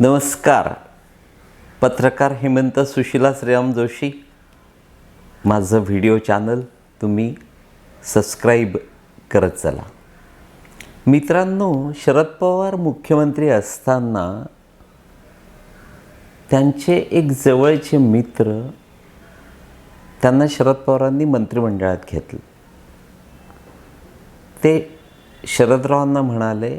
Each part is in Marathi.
नमस्कार. पत्रकार हेमंत सुशिला श्रीराम जोशी. माझं व्हिडिओ चॅनल तुम्ही सबस्क्राईब करत चला. मित्रांनो शरद पवार मुख्यमंत्री असताना त्यांचे एक जवळचे मित्र त्यांना शरद पवारांनी मंत्रिमंडळात घेतलं. ते शरदरावांना म्हणाले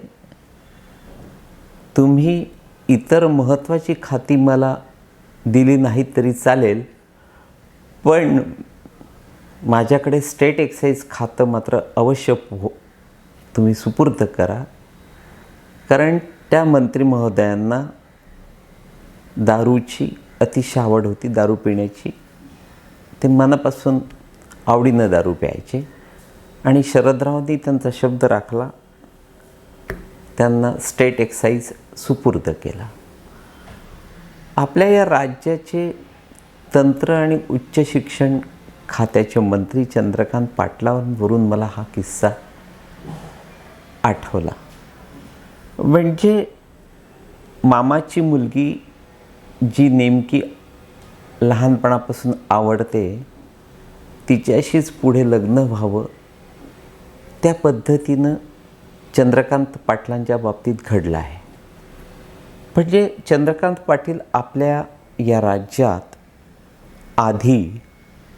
तुम्ही इतर महत्त्वाची खाती मला दिली नाहीत तरी चालेल पण माझ्याकडे स्टेट एक्साईज खातं मात्र अवश्य हो तुम्ही सुपूर्द करा. कारण त्या मंत्री महोदयांना दारूची अतिशय आवड होती दारू पिण्याची. ते मनापासून आवडीनं दारू प्यायचे. आणि शरदरावांनी त्यांचा शब्द राखला. त्यांना स्टेट एक्साईज सुपूर्द केला. आपल्या या राज्याचे तंत्र आणि उच्च शिक्षण खात्याचे मंत्री चंद्रकांत पाटलांवरून मला हा किस्सा आठवला. म्हणजे मामाची मुलगी जी नेमकी लहानपणापासून आवडते तिच्याशीच पुढे लग्न व्हावं त्या पद्धतीनं चंद्रकांत पाटलांच्या बाबतीत घडलं आहे. म्हणजे चंद्रकांत पाटील आपल्या या राज्यात आधी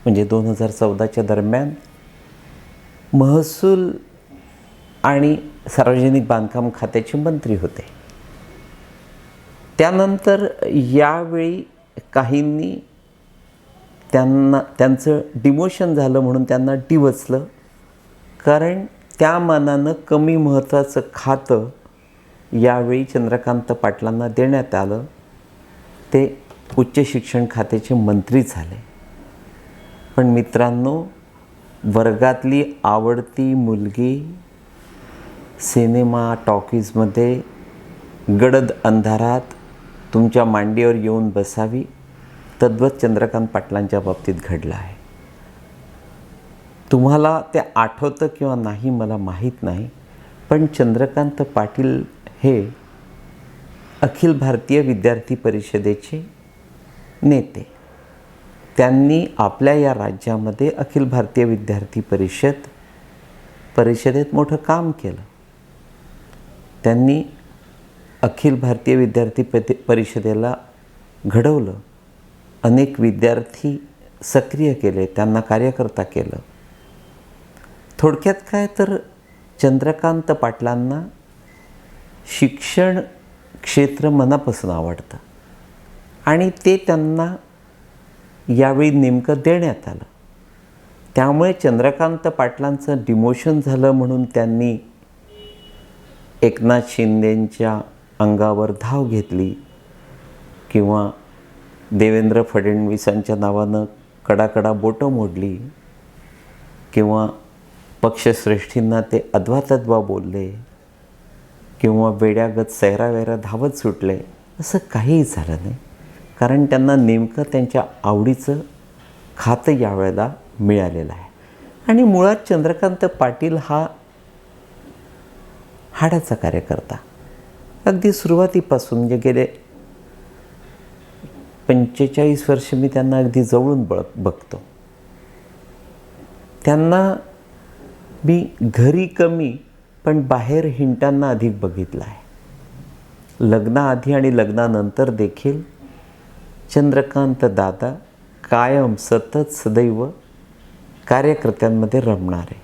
म्हणजे दोन हजार चौदाच्या दरम्यान महसूल आणि सार्वजनिक बांधकाम खात्याचे मंत्री होते. त्यानंतर यावेळी काहींनी त्यांना त्यांचं डिमोशन झालं म्हणून त्यांना डिवचलं कारण त्या मानानं कमी महत्त्वाचं खातं यावेळी चंद्रकांत पाटलांना देण्यात आलं. ते उच्च शिक्षण खात्याचे मंत्री झाले. पण मित्रांनो वर्गातली आवडती मुलगी सिनेमा टॉकीजमध्ये गडद अंधारात तुमच्या मांडीवर येऊन बसावी. तद्वत चंद्रकांत पाटलांच्या बाबतीत घडलं आहे. तुम्हाला ते आठवतं किंवा नाही मला माहीत नाही. पण चंद्रकांत पाटील हे अखिल भारतीय विद्यार्थी परिषदेचे नेते. त्यांनी आपल्या या राज्यामध्ये अखिल भारतीय विद्यार्थी परिषद परिषदेत मोठं काम केलं. त्यांनी अखिल भारतीय विद्यार्थी परिषदेला घडवलं. अनेक विद्यार्थी सक्रिय केले त्यांना कार्यकर्ता केलं. थोडक्यात काय तर चंद्रकांत पाटलांना शिक्षण क्षेत्र मनापासून आवडतं. आणि ते त्यांना यावेळी नेमकं देण्यात आलं. त्यामुळे चंद्रकांत पाटलांचं डिमोशन झालं म्हणून त्यांनी एकनाथ शिंदेंच्या अंगावर धाव घेतली किंवा देवेंद्र फडणवीसांच्या नावानं कडाकडा बोटं मोडली किंवा पक्षश्रेष्ठींना ते अद्वातद्वा बोलले. किंवा वेड्यागत सैरावैरा धावत सुटले असं काहीही झालं नाही. कारण त्यांना नेमकं त्यांच्या आवडीचं खातं यावेळेला मिळालेलं आहे. आणि मुळात चंद्रकांत पाटील हा हाडाचा कार्यकर्ता. अगदी सुरुवातीपासून म्हणजे गेले पंचेचाळीस वर्ष मी त्यांना अगदी जवळून बळ बघतो. त्यांना मी घरी कमी पण बाहेर हिंटांना अधिक बघितलं आहे. लग्नाआधी आणि लग्नानंतर देखील चंद्रकांत दादा कायम सतत सदैव कार्यकर्त्यांमध्ये रमणारे.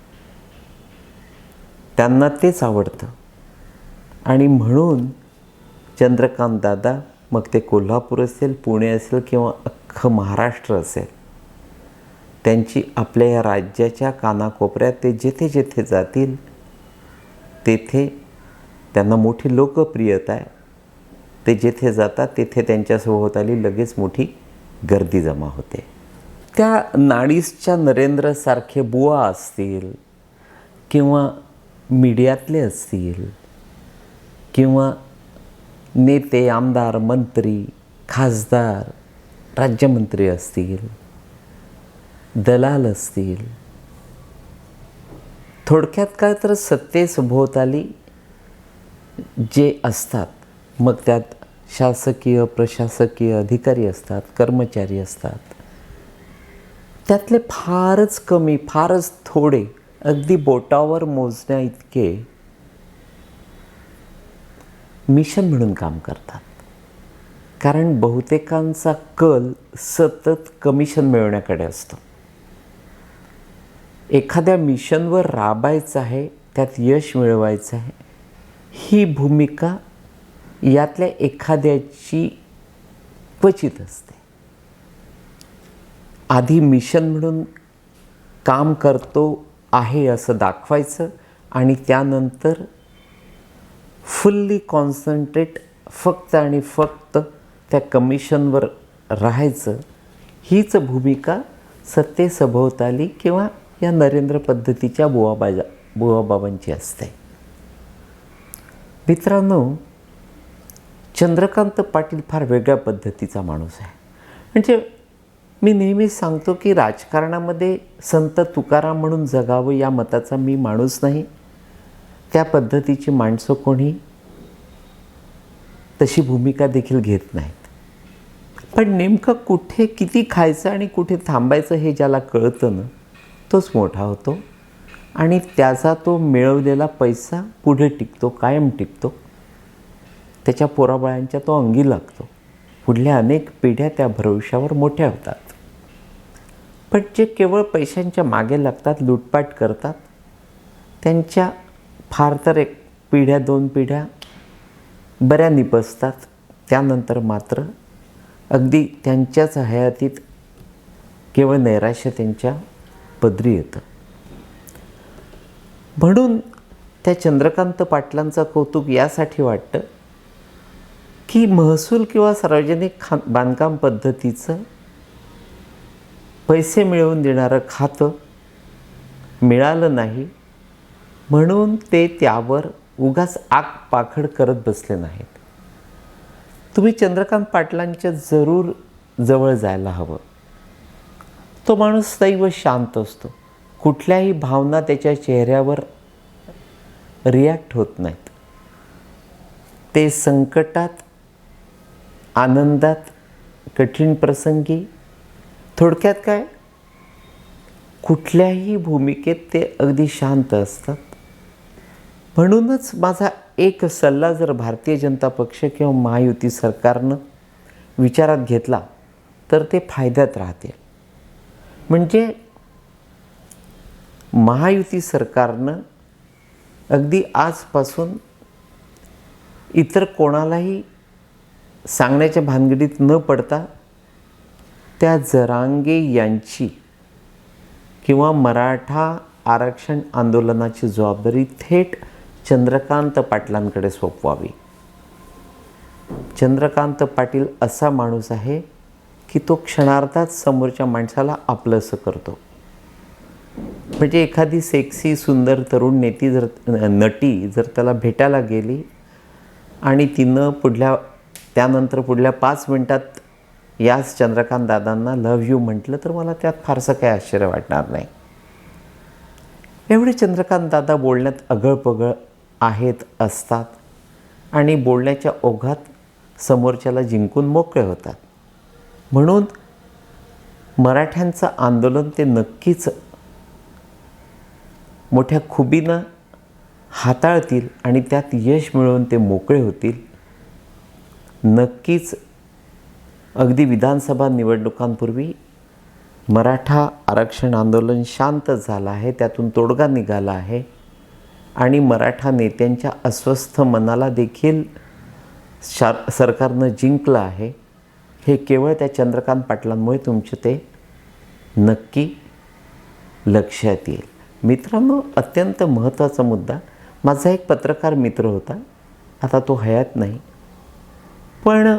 त्यांना तेच आवडतं. आणि म्हणून चंद्रकांत दादा मग ते कोल्हापूर असेल पुणे असेल किंवा अख्खं महाराष्ट्र असेल त्यांची आपल्या या राज्याच्या कानाकोपऱ्यात ते जेथे जेथे जातील तेथे त्यांना मोठी लोकप्रियता आहे. ते जेथे जातात तेथे त्यांच्या सभोवताली लगेच मोठी गर्दी जमा होते. त्या नाडीसच्या नरेंद्रसारखे बुवा असतील किंवा मीडियातले असतील किंवा नेते आमदार मंत्री खासदार राज्यमंत्री असतील दलाल असतील थोडक्यात काय तर सत्तेसभोवताली जे असतात मग त्यात शासकीय प्रशासकीय अधिकारी असतात कर्मचारी असतात त्यातले फारच कमी फारच थोडे अगदी बोटावर मोजण्या इतके मिशन म्हणून काम करतात. कारण बहुतेकांचा कल सतत कमिशन मिळवण्याकडे असतो. एखाद्या मिशनवर राबायचं आहे त्यात यश मिळवायचं आहे ही भूमिका यातल्या एखाद्याची क्वचित असते. आधी मिशन म्हणून काम करतो आहे असं दाखवायचं आणि त्यानंतर फुल्ली कॉन्सन्ट्रेट फक्त आणि फक्त त्या कमिशनवर राहायचं हीच भूमिका सत्तेसभोवताली किंवा या नरेंद्र पद्धतीच्या बुवाबाजा बुवाबाबांची असते मित्रांनो चंद्रकांत पाटील फार वेगळ्या पद्धतीचा माणूस आहे. म्हणजे मी नेहमीच सांगतो की राजकारणामध्ये संत तुकाराम म्हणून जगावं या मताचा मी माणूस नाही. त्या पद्धतीची माणसं कोणी तशी भूमिका देखील घेत नाहीत. पण नेमकं कुठे किती खायचं आणि कुठे थांबायचं हे ज्याला कळतं ना तोच मोठा होतो आणि त्याचा तो मिळवलेला पैसा पुढे टिकतो कायम टिकतो. त्याच्या पोराबाळांच्या तो अंगी लागतो. पुढल्या अनेक पिढ्या त्या भरवशावर मोठ्या होतात. पण जे केवळ पैशांच्या मागे लागतात लूटपाट करतात त्यांच्या फार तर एक पिढ्या दोन पिढ्या बऱ्या निपसतात. त्यानंतर मात्र अगदी त्यांच्याच हयातीत केवळ नैराश्य त्यांच्या पदरी येतं. म्हणून त्या चंद्रकांत पाटलांचं कौतुक यासाठी वाटतं की महसूल किंवा सार्वजनिक खा बांधकाम पद्धतीचं पैसे मिळवून देणारं खातं मिळालं नाही म्हणून ते त्यावर उगाच आग पाखड करत बसले नाहीत. तुम्ही चंद्रकांत पाटलांच्या जरूर जवळ जायला हवं. तो माणूस दैव शांत असतो. कुठल्याही भावना त्याच्या चेहऱ्यावर रिॲक्ट होत नाहीत. ते संकटात आनंदात कठीण प्रसंगी थोडक्यात काय? कुठल्याही भूमिकेत ते अगदी शांत असतात. म्हणूनच माझा एक सल्ला जर भारतीय जनता पक्ष किंवा महायुती सरकारनं विचारात घेतला तर ते फायद्यात राहतील. म्हणजे महायुती सरकारनं अगदी आजपासून इतर कोणालाही सांगण्याच्या भानगडीत न पडता त्या जरांगे यांची किंवा मराठा आरक्षण आंदोलनाची जबाबदारी थेट चंद्रकांत पाटलांकडे सोपवावी. चंद्रकांत पाटील असा माणूस आहे की तो क्षणार्धात समोरच्या माणसाला आपलंसं करतो. म्हणजे एखादी सेक्सी सुंदर तरुण नेती जर नटी जर त्याला भेटायला गेली आणि तिनं पुढल्या त्यानंतर पुढल्या पाच मिनटात याच चंद्रकांत दादांना लव्ह यू म्हटलं तर मला त्यात फारसं काही आश्चर्य वाटणार नाही. एवढे चंद्रकांत दादा बोलण्यात अगळपगळ आहेत असतात आणि बोलण्याच्या ओघात समोरच्याला जिंकून मोकळे होतात. म्हणून मराठ्यांचं आंदोलन ते नक्कीच मोठ्या खुबीनं हाताळतील आणि त्यात यश मिळवून ते मोकळे होतील. नक्कीच अगदी विधानसभा निवडणुकांपूर्वी मराठा आरक्षण आंदोलन शांत झालं आहे त्यातून तोडगा निघाला आहे आणि मराठा नेत्यांच्या अस्वस्थ मनाला देखील शा सरकारनं जिंकलं आहे. हे केवळ त्या चंद्रकांत पाटलांमुळे तुमचे ते नक्की लक्षात येईल. मित्रांनो अत्यंत महत्त्वाचा मुद्दा. माझा एक पत्रकार मित्र होता. आता तो हयात नाही. पण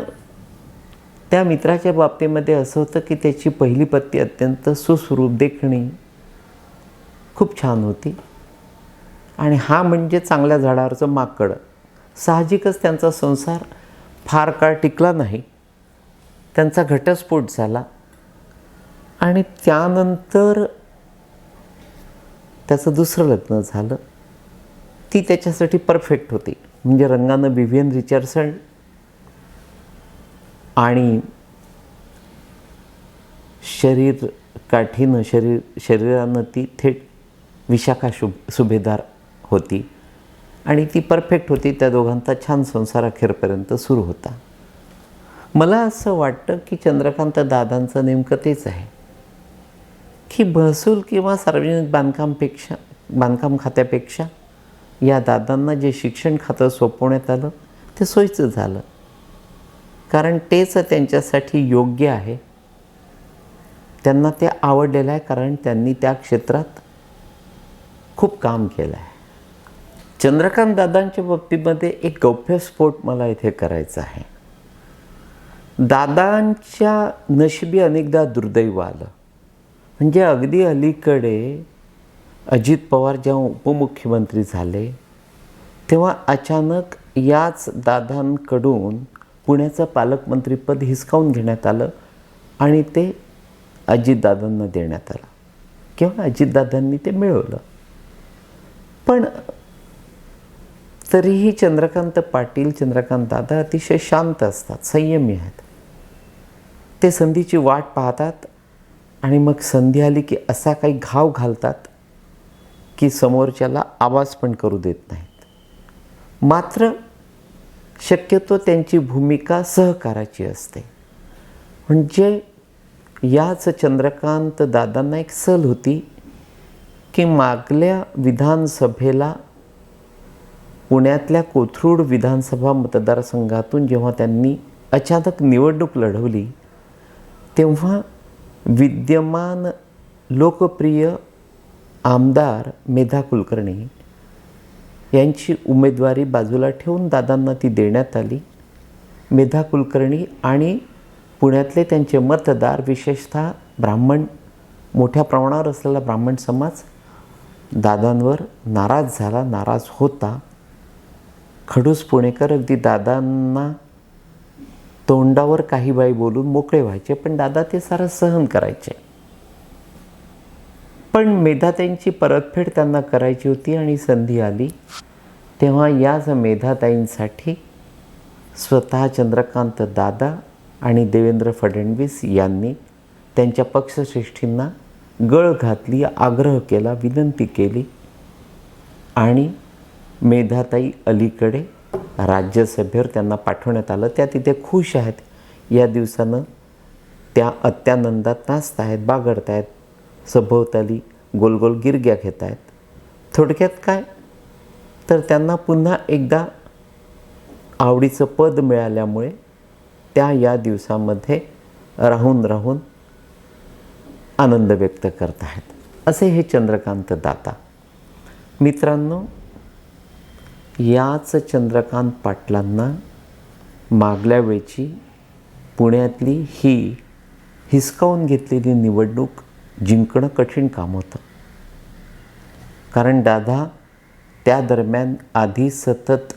त्या मित्राच्या बाबतीमध्ये असं होतं की त्याची पहिली पत्ती अत्यंत सुस्वरूप देखणी. खूप छान होती. आणि हा म्हणजे चांगल्या झाडावरचं माकड. साहजिकच त्यांचा संसार फार काळ टिकला नाही. त्यांचा घटस्फोट झाला. आणि त्यानंतर त्याचं दुसरं लग्न झालं. ती त्याच्यासाठी परफेक्ट होती. म्हणजे रंगानं बिव्हियन रिचर्सन आणि शरीर काठीनं शरीर शरीरानं ती थेट विशाखा शुभ सुभेदार होती. आणि ती परफेक्ट होती. त्या दोघांचा छान संसार अखेरपर्यंत सुरू होता. मला असं वाटतं की चंद्रकांत दादांचं नेमकं तेच आहे. की महसूल किंवा सार्वजनिक बांधकामपेक्षा बांधकाम खात्यापेक्षा या दादांना जे शिक्षण खातं सोपवण्यात आलं ते सोयीचं झालं. कारण तेच त्यांच्यासाठी योग्य आहे. त्यांना ते आवडलेलं आहे कारण त्यांनी त्या क्षेत्रात खूप काम केलं आहे. चंद्रकांत दादांच्या बाबतीमध्ये एक गौप्यस्फोट मला इथे करायचा आहे. दादांच्या नशिबी अनेकदा दुर्दैव आलं. म्हणजे अगदी अलीकडे अजित पवार जेव्हा उपमुख्यमंत्री झाले तेव्हा अचानक याच दादांकडून पुण्याचं पालकमंत्रीपद हिसकावून घेण्यात आलं आणि ते अजितदादांना देण्यात आलं. किंवा अजितदादांनी ते मिळवलं. पण तरीही चंद्रकांत पाटील चंद्रकांत दादा अतिशय शांत असतात संयमी आहेत. ते संधीची वाट पाहतात आणि मग संधी आली की असा काही घाव घालतात की समोरच्याला आवाज पण करू देत नाहीत. मात्र शक्यतो त्यांची भूमिका सहकाराची असते. म्हणजे याच चंद्रकांत दादांना एक सल होती की मागल्या विधानसभेला पुण्यातल्या कोथरूड विधानसभा मतदारसंघातून जेव्हा त्यांनी अचानक निवडणूक लढवली तेव्हा विद्यमान लोकप्रिय आमदार मेधा कुलकर्णी यांची उमेदवारी बाजूला ठेवून दादांना ती देण्यात आली. मेधा कुलकर्णी आणि पुण्यातले त्यांचे मतदार विशेषतः ब्राह्मण मोठ्या प्रमाणावर असलेला ब्राह्मण समाज दादांवर नाराज झाला नाराज होता. खडूस पुणेकर अगदी दादांना तोंडावर काही बाई बोलून मोकळे व्हायचे पण दादा ते सारं सहन करायचे. पण मेधाताईंची परतफेड त्यांना करायची होती आणि संधी आली. तेव्हा याच मेधाताईंसाठी स्वतः चंद्रकांत दादा आणि देवेंद्र फडणवीस यांनी त्यांच्या पक्षश्रेष्ठींना गळ घातली आग्रह केला विनंती केली आणि मेधाताई अलीकडे राज्यसभेवर त्यांना पाठवण्यात आलं. त्या तिथे खुश आहेत. या दिवसानं त्या अत्यानंदात नाचत आहेत बागडत आहेत सभोवताली गोलगोल गिरग्या घेत आहेत. थोडक्यात काय? तर त्यांना पुन्हा एकदा आवडीचं पद मिळाल्यामुळे त्या या दिवसामध्ये राहून राहून आनंद व्यक्त करत आहेत. असे हे चंद्रकांत दाता. मित्रांनो याच चंद्रकांत पाटलांना मागल्या वेळची पुण्यातली ही हिसकावून घेतलेली निवडणूक जिंकणं कठीण काम होतं. कारण दादा त्या दरम्यान आधी सतत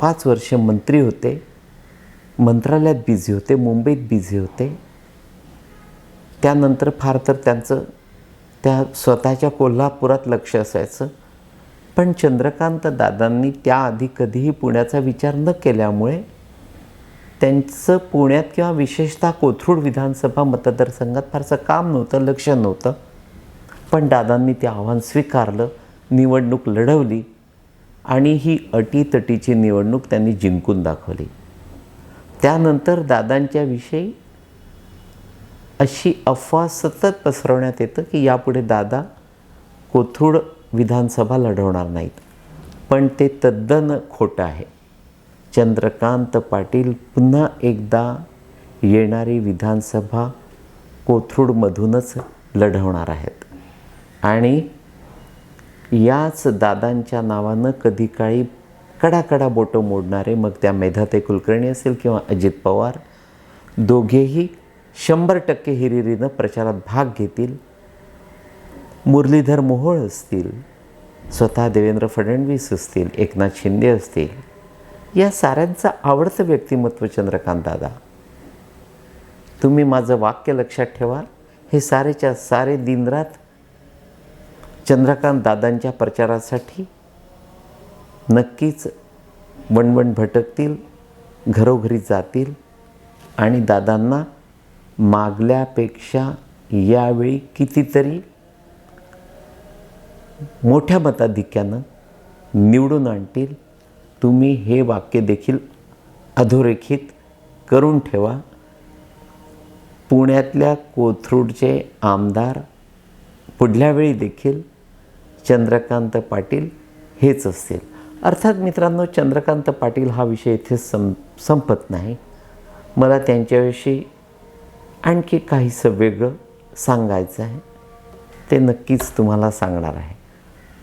पाच वर्ष मंत्री होते मंत्रालयात बिझी होते मुंबईत बिझी होते. त्यानंतर फार तर त्यांचं त्या स्वतःच्या कोल्हापुरात लक्ष असायचं. पण चंद्रकांत दादांनी त्याआधी कधीही पुण्याचा विचार न केल्यामुळे त्यांचं पुण्यात किंवा विशेषतः कोथरूड विधानसभा मतदारसंघात फारसं काम नव्हतं लक्ष नव्हतं. पण दादांनी ते आव्हान स्वीकारलं निवडणूक लढवली आणि ही अटीतटीची निवडणूक त्यांनी जिंकून दाखवली. त्यानंतर दादांच्याविषयी अशी अफवा सतत पसरवण्यात येतं की यापुढे दादा कोथरूड विधानसभा लढवणार नाहीत. पण ते तद्दन खोटं आहे. चंद्रकांत पाटील पुन्हा एकदा येणारी विधानसभा कोथरूडमधूनच लढवणार आहेत. आणि याच दादांच्या नावानं कधी काळी कडाकडा बोटं मोडणारे मग त्या मेधाते कुलकर्णी असेल किंवा अजित पवार दोघेही शंभर टक्के हिरिरीनं प्रचारात भाग घेतील. मुरलीधर मोहोळ असतील स्वतः देवेंद्र फडणवीस असतील एकनाथ शिंदे असतील या साऱ्यांचं आवडतं व्यक्तिमत्व चंद्रकांत दादा. तुम्ही माझं वाक्य लक्षात ठेवा. हे सारेच्या सारे दिनरात चंद्रकांत दादांच्या प्रचारासाठी नक्कीच वणवण भटकतील घरोघरी जातील आणि दादांना मागल्यापेक्षा यावेळी कितीतरी मोठ्या मताधिक्यानं निवडून आणतील. तुम्ही हे वाक्य देखील अधोरेखित करून ठेवा. पुण्यातल्या कोथरूडचे आमदार पुढल्या वेळी देखील चंद्रकांत पाटील हेच असतील. अर्थात मित्रांनो चंद्रकांत पाटील हा विषय इथे सं संपत नाही. मला त्यांच्याविषयी आणखी काहीसं वेगळं सांगायचं आहे ते नक्कीच तुम्हाला सांगणार आहे.